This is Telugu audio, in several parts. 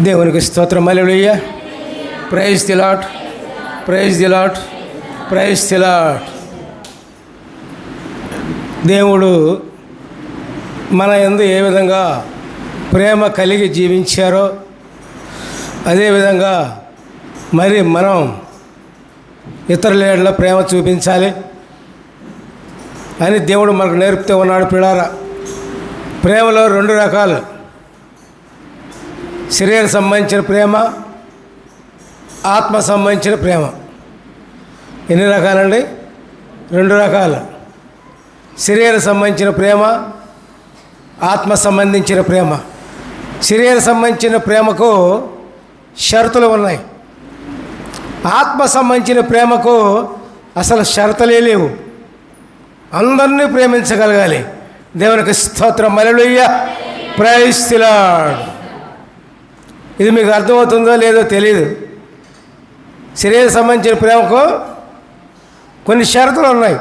దేవునికి స్తోత్రం. Hallelujah praise the Lord praise the Lord praise the Lord దేవుడు మన ఎందు ఏ విధంగా ప్రేమ కలిగి జీవించారో అదేవిధంగా మరి మనం ఇతరుల ఏళ్ళ ప్రేమ చూపించాలి అని దేవుడు మనకు నేర్పుతూ ఉన్నాడు. పిడారా ప్రేమలో రెండు రకాలు. శరీరం సంబంధించిన ప్రేమ ఆత్మ సంబంధించిన ప్రేమ. ఎన్ని రకాలండి? రెండు రకాలు. శరీర సంబంధించిన ప్రేమ ఆత్మ సంబంధించిన ప్రేమ. శరీర సంబంధించిన ప్రేమకు షరతులు ఉన్నాయి. ఆత్మ సంబంధించిన ప్రేమకు అసలు షరతులే లేవు. అందరినీ ప్రేమించగలగాలి. దేవునికి స్తోత్రం. మరలుయ్య ప్రైస్తులాడ్ ఇది మీకు అర్థమవుతుందో లేదో తెలియదు శరీరం సంబంధించిన ప్రేమకు కొన్ని షరతులు ఉన్నాయి.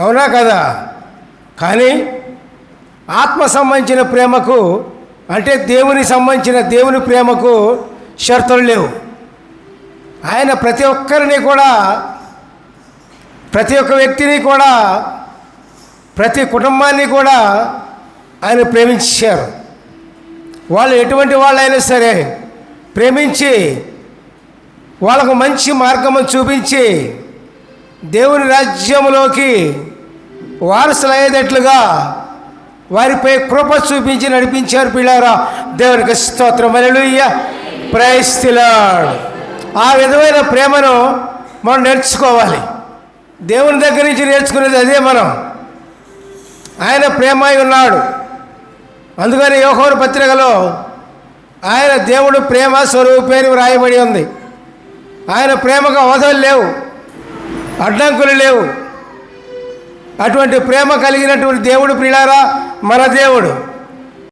అవునా కదా? కానీ ఆత్మ సంబంధించిన ప్రేమకు అంటే దేవుని సంబంధించిన దేవుని ప్రేమకు షరతులు లేవు. ఆయన ప్రతి ఒక్కరిని కూడా ప్రతి ఒక్క వ్యక్తిని కూడా ప్రతి కుటుంబాన్ని కూడా ఆయన ప్రేమించారు. వాళ్ళు ఎటువంటి వాళ్ళైనా సరే ప్రేమించి వాళ్ళకు మంచి మార్గము చూపించి దేవుని రాజ్యంలోకి వారసులయ్యేటట్లుగా వారిపై కృప చూపించి నడిపించారు పిల్లారా. దేవునికి స్తోత్రం. అలెలుయ్య ప్రయస్తిలాడు ఆ విధమైన ప్రేమను మనం నేర్చుకోవాలి. దేవుని దగ్గర నుంచి నేర్చుకునేది అదే మనం. ఆయన ప్రేమై ఉన్నాడు. అందుకని యోహోరు పత్రికలో ఆయన దేవుడు ప్రేమ స్వరూపేని వ్రాయబడి ఉంది. ఆయన ప్రేమకు అవధులు లేవు అడ్డంకులు లేవు. అటువంటి ప్రేమ కలిగినటువంటి దేవుడు ప్రియులారా మన దేవుడు.